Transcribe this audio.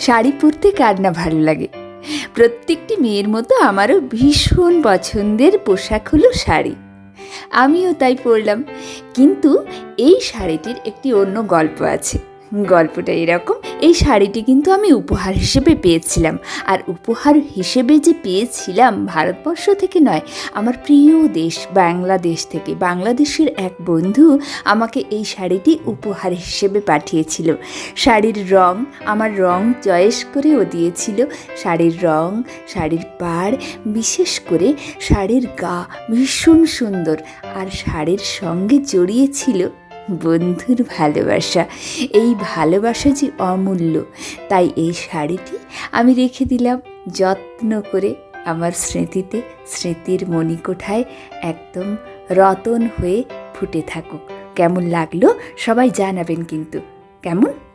শাড়ি পরতে কার না ভালো লাগে? প্রত্যেকটি মেয়ের মতো আমারও ভীষণ পছন্দের পোশাক হলো শাড়ি। আমিও তাই পরলাম। কিন্তু এই শাড়িটির একটি অন্য গল্প আছে। গল্পটা এরকম, এই শাড়িটি কিন্তু আমি উপহার হিসেবে পেয়েছিলাম। আর উপহার হিসেবে যে পেয়েছিলাম ভারতবর্ষ থেকে নয়, আমার প্রিয় দেশ বাংলাদেশ থেকে। বাংলাদেশের এক বন্ধু আমাকে এই শাড়িটি উপহার হিসেবে পাঠিয়েছিল। শাড়ির রং, আমার রং চয়েস করে ও দিয়েছিল। শাড়ির রং, শাড়ির পাড়, বিশেষ করে শাড়ির গা ভীষণ সুন্দর। আর শাড়ির সঙ্গে জড়িয়েছিল বন্ধুর ভালোবাসা। এই ভালোবাসা যে অমূল্য, তাই এই শাড়িটি আমি রেখে দিলাম যত্ন করে আমার স্মৃতিতে, স্মৃতির মণিকোঠায় একদম রতন হয়ে ফুটে থাকুক। কেমন লাগল সবাই জানাবেন কিন্তু। কেমন?